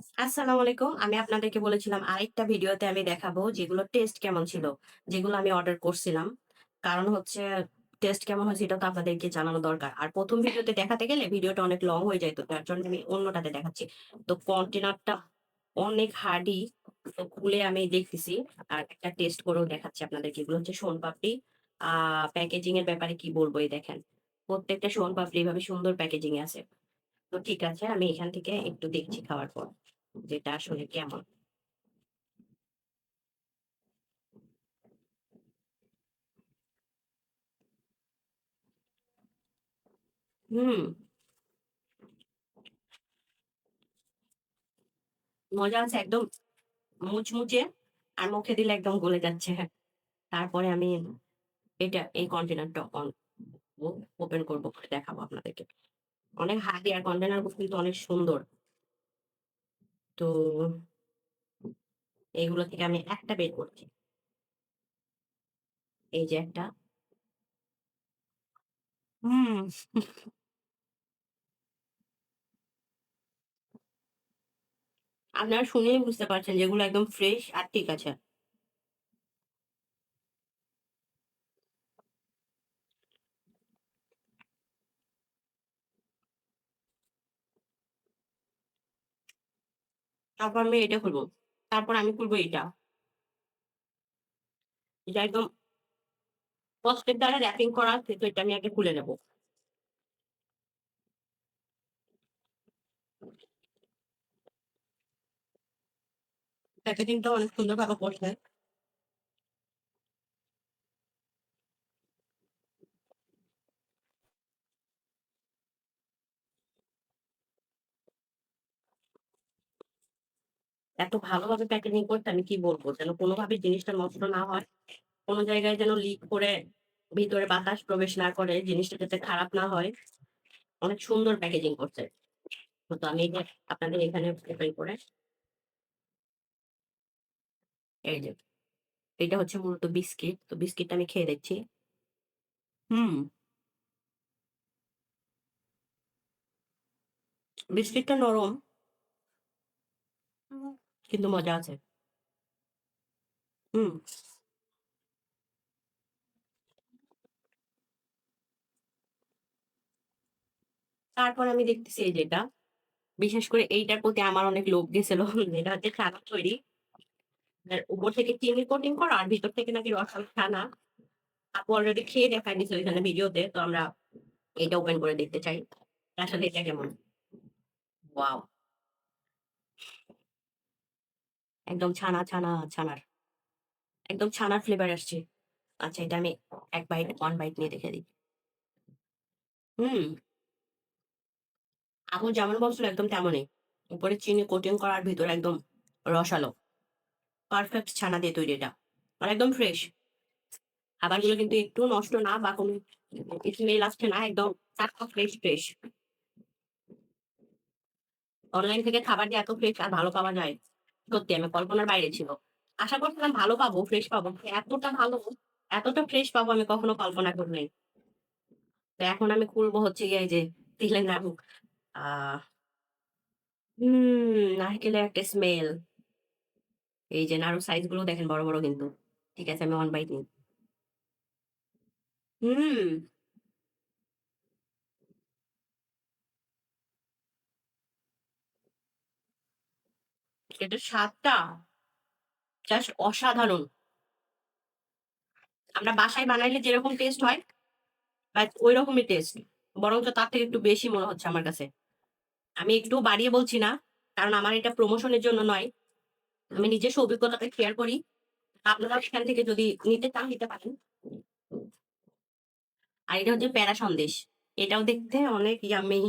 আসসালামু আলাইকুম। আমি আপনাদেরকে বলেছিলাম আরেকটা ভিডিওতে আমি দেখাবো যেগুলো টেস্ট কেমন ছিল। যেগুলো আমি অর্ডার করছিলাম। কারণ হচ্ছে টেস্ট কেমন হয়েছে এটা তো আপনাদেরকে জানানো দরকার। আর ১ম ভিডিওতে দেখাতে গেলে ভিডিওটা অনেক লং হয়ে যাইত। তার জন্য আমি অন্যটাতে দেখাচ্ছি। তো কন্টেনারটা অনেক হার্ডি। তো খুলে আমি দেখতেছি। আর একটা টেস্ট করেও দেখাচ্ছি আপনাদেরকে। এগুলো হচ্ছে শোনপাপড়ি। আহ প্যাকেজিং এর ব্যাপারে কি বলব এই দেখেন। প্রত্যেকটা শোনপাপড়ি এভাবে সুন্দর প্যাকেজিং আছে। তো ঠিক আছে, আমি এখান থেকে একটু দেখছি খাওয়ার পর। যেটা আসলে কেমন। হুম। মজা আছে একদম মুচমুচে আর মুখে দিলে একদম গলে যাচ্ছে। তারপরে আমি এটা এই কন্টেনারটা অন ওপেন করব, দেখাবো আপনাদেরকে। অনেক হার্ডি আর কন্টেনার কিন্তু অনেক সুন্দর। তো এগুলো থেকে আমি একটা বের করছি। এই যে একটা। হুম। আপনারা শুনেই বুঝতে পারছেন যেগুলো একদম ফ্রেশ আর ঠিক আছে। তারপর আমি এটা খুলবো তারপর আমি খুলবো এটা। এটা একদম কষ্টের দ্বারা র‍্যাপিং করা আছে, তো এটা আমি আগে খুলে নেব। প্যাকেজিংটা অনেক সুন্দরভাবে করছে। এত ভালোভাবে প্যাকেজিং করতে আমি কি বলব যেন কোনোভাবে জিনিসটা নষ্ট না হয়। কোনো জায়গায় যেন লিক করে ভিতরে বাতাস প্রবেশ না করে, জিনিসটা যাতে খারাপ না হয়। অনেক সুন্দর প্যাকেজিং করছে। তো আমি আপনাদের এখানে ওপেন করে এই যে। এটা হচ্ছে মূলত বিস্কিট। তো বিস্কিটটা আমি খেয়ে দেখছি। হুম। বিস্কিটটা নরম। কিন্তু মজা আছে। হুম। তারপর আমি দেখতেছি এই যেটা, বিশেষ করে এইটার প্রতি আমার অনেক লোভ গেছিল। এটা হচ্ছে ছানার তৈরি। উপর থেকে চিনি কোটিং করা আর ভিতর থেকে নাকি রসালো ছানা। আপু অলরেডি খেয়ে দেখায় দিছে ওইখানে ভিডিওতে। তো আমরা এটা ওপেন করে দেখতে চাই। আসলে এটা কেমন? ওয়াও! একদম ছানা, ছানা, ছানার। একদম ছানার ফ্লেভার আসছে। আচ্ছা এটা আমি এক বাইট ওয়ান বাইট নিয়ে দেখে দিই। হুম। আপু যেমন বলছিল একদম তেমনই। উপরে চিনি কোটিং করার ভিতরে একদম রসালো। পারফেক্ট ছানা দিয়ে তৈরি এটা। আর একদম ফ্রেশ। খাবারগুলো কিন্তু একটু নষ্ট না বা কোনো স্মেল আসছে না। একদম টাটকা ফ্রেশ, ফ্রেশ। অনলাইন থেকে খাবার যে এত ফ্রেশ আর ভালো পাওয়া যায়, সত্যি আমি কল্পনার বাইরে ছিল। আশা করছিলাম ভালো পাবো, ফ্রেশ পাবো। এতটা ভালো, এতটা ফ্রেশ পাবো আমি কখনো কল্পনা করি নাই। তো এখন আমি খুলবো হচ্ছে গিয়ে যে তিলের নাড়ু। আ হুম, নারকেলের একটা স্মেল। এই যে নাড়ুর সাইজগুলো দেখেন বড়, বড় কিন্তু। ঠিক আছে আমি ওয়ান বাই নিই। হুম। এটার স্বাদটা জাস্ট অসাধারণ। আমরা বাসায় বানাইলে যেরকম টেস্ট হয়, বা ওই রকমই টেস্ট। বরঞ্চ তার থেকে একটু বেশি মনে হচ্ছে আমার কাছে। আমি একটুও বাড়িয়ে বলছি না। কারণ আমার এটা প্রমোশন এর জন্য নয়। আমি নিজস্ব অভিজ্ঞতাটা শেয়ার করি। আপনারা সেখান থেকে যদি নিতে চান নিতে পারেন। আর এটা হচ্ছে প্যারা সন্দেশ। এটাও দেখতে অনেক ইয়ামি!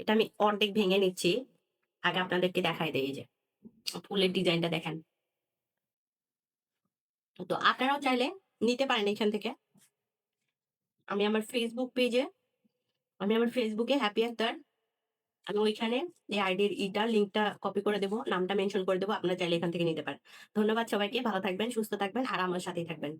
এটা আমি অর্ধেক ভেঙে নিচ্ছি। আগে আপনাদেরকে দেখাই দেই এই যে। ফুলের ডিজাইনটা দেখেন। তো আপনারাও চাইলে নিতে পারেন এখান থেকে। আমি আমার ফেসবুক পেজে আমি আমার ফেসবুকে হ্যাপি আক্তার আমি ওইখানে এই আইডির ইটার লিঙ্কটা কপি করে দেবো নামটা মেনশন করে দেবো আপনারা চাইলে এখান থেকে নিতে পারেন। ধন্যবাদ সবাইকে। ভালো থাকবেন, সুস্থ থাকবেন আর আমার সাথেই থাকবেন।